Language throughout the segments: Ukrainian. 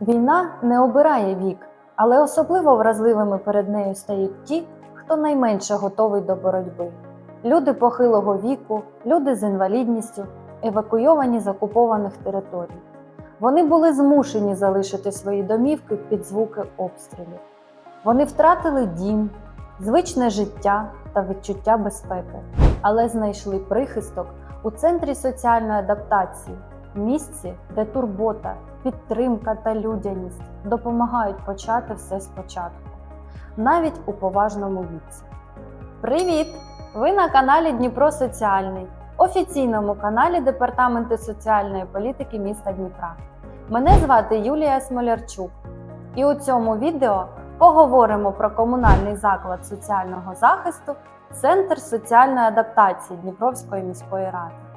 Війна не обирає вік, але особливо вразливими перед нею стають ті, хто найменше готовий до боротьби. Люди похилого віку, люди з інвалідністю, евакуйовані з окупованих територій. Вони були змушені залишити свої домівки під звуки обстрілів. Вони втратили дім, звичне життя та відчуття безпеки, але знайшли прихисток у центрі соціальної адаптації, місці, де турбота, підтримка та людяність допомагають почати все спочатку, навіть у поважному віці. Привіт! Ви на каналі Дніпро Соціальний, офіційному каналі Департаменту соціальної політики міста Дніпра. Мене звати Юлія Смолярчук, і у цьому відео поговоримо про комунальний заклад соціального захисту Центр соціальної адаптації Дніпровської міської ради.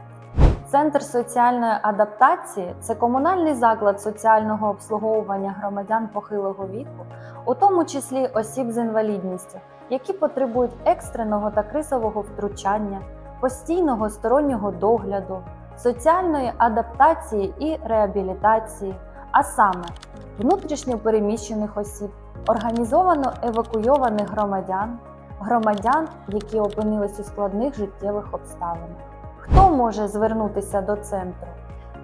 Центр соціальної адаптації це комунальний заклад соціального обслуговування громадян похилого віку, у тому числі осіб з інвалідністю, які потребують екстреного та кризового втручання, постійного стороннього догляду, соціальної адаптації і реабілітації, а саме внутрішньо переміщених осіб, організовано евакуйованих громадян, громадян, які опинились у складних життєвих обставинах. Хто може звернутися до центру?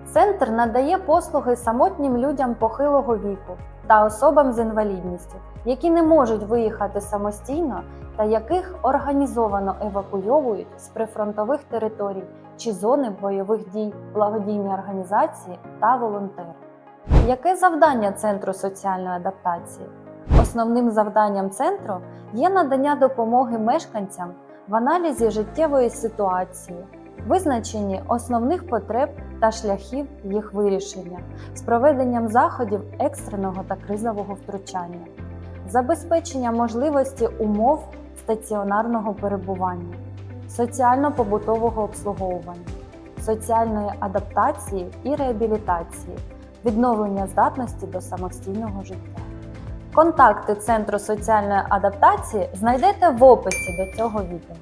Центр надає послуги самотнім людям похилого віку та особам з інвалідністю, які не можуть виїхати самостійно та яких організовано евакуйовують з прифронтових територій чи зони бойових дій благодійні організації та волонтери. Яке завдання Центру соціальної адаптації? Основним завданням центру є надання допомоги мешканцям в аналізі життєвої ситуації, визначенні основних потреб та шляхів їх вирішення з проведенням заходів екстреного та кризового втручання, забезпечення можливості умов стаціонарного перебування, соціально-побутового обслуговування, соціальної адаптації і реабілітації, відновлення здатності до самостійного життя. Контакти Центру соціальної адаптації знайдете в описі до цього відео.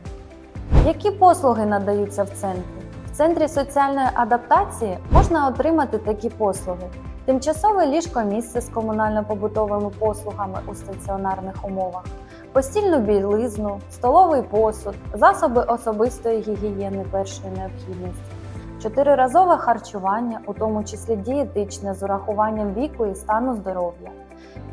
Які послуги надаються в центрі? В центрі соціальної адаптації можна отримати такі послуги: тимчасове ліжко місце з комунально-побутовими послугами у стаціонарних умовах, постільну білизну, столовий посуд, засоби особистої гігієни першої необхідності, чотириразове харчування, у тому числі дієтичне з урахуванням віку і стану здоров'я,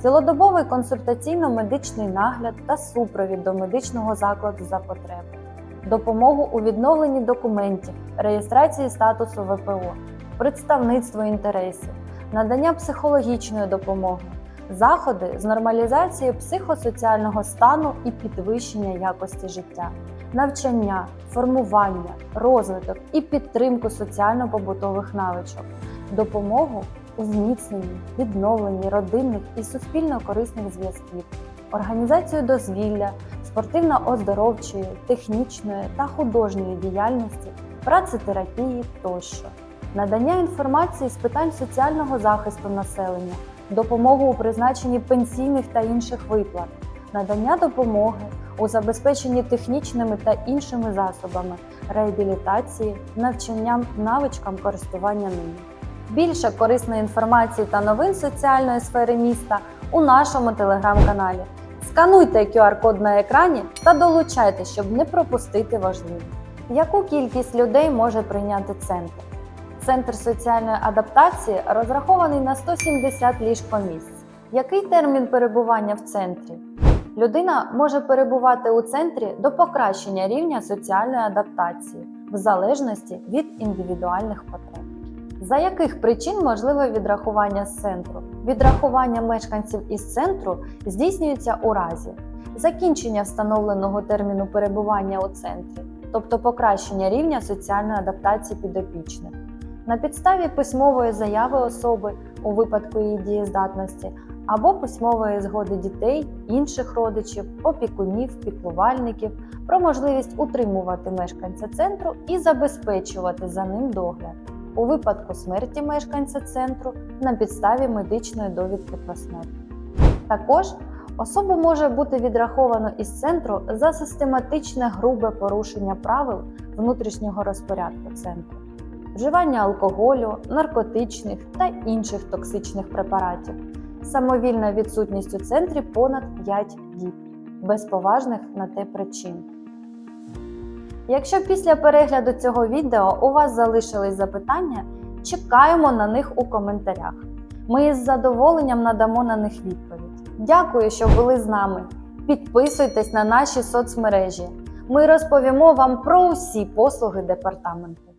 цілодобовий консультаційно-медичний нагляд та супровід до медичного закладу за потреби допомогу у відновленні документів, реєстрації статусу ВПО, представництво інтересів, надання психологічної допомоги, заходи з нормалізації психосоціального стану і підвищення якості життя, навчання, формування, розвиток і підтримку соціально-побутових навичок, допомогу у зміцненні, відновленні родинних і суспільно корисних зв'язків, організацію дозвілля, спортивно-оздоровчої, технічної та художньої діяльності, працетерапії тощо, надання інформації з питань соціального захисту населення, допомогу у призначенні пенсійних та інших виплат, надання допомоги у забезпеченні технічними та іншими засобами, реабілітації, навчанням навичкам користування ними. Більше корисної інформації та новин соціальної сфери міста у нашому телеграм-каналі. Скануйте QR-код на екрані та долучайте, щоб не пропустити важливе. Яку кількість людей може прийняти центр? Центр соціальної адаптації розрахований на 170 ліжкомісць. Який термін перебування в центрі? Людина може перебувати у центрі до покращення рівня соціальної адаптації в залежності від індивідуальних потреб. За яких причин можливе відрахування з центру? Відрахування мешканців із центру здійснюється у разі закінчення встановленого терміну перебування у центрі, тобто покращення рівня соціальної адаптації підопічних, на підставі письмової заяви особи у випадку її дієздатності або письмової згоди дітей, інших родичів, опікунів, піклувальників про можливість утримувати мешканця центру і забезпечувати за ним догляд у випадку смерті мешканця центру на підставі медичної довідки про смерть. Також особу може бути відраховано із центру за систематичне грубе порушення правил внутрішнього розпорядку центру. вживання алкоголю, наркотичних та інших токсичних препаратів. Самовільна відсутність у центрі понад 5 діб, без поважних на те причин. Якщо після перегляду цього відео у вас залишились запитання, чекаємо на них у коментарях. Ми із задоволенням надамо на них відповідь. Дякую, що були з нами. Підписуйтесь на наші соцмережі. Ми розповімо вам про усі послуги департаменту.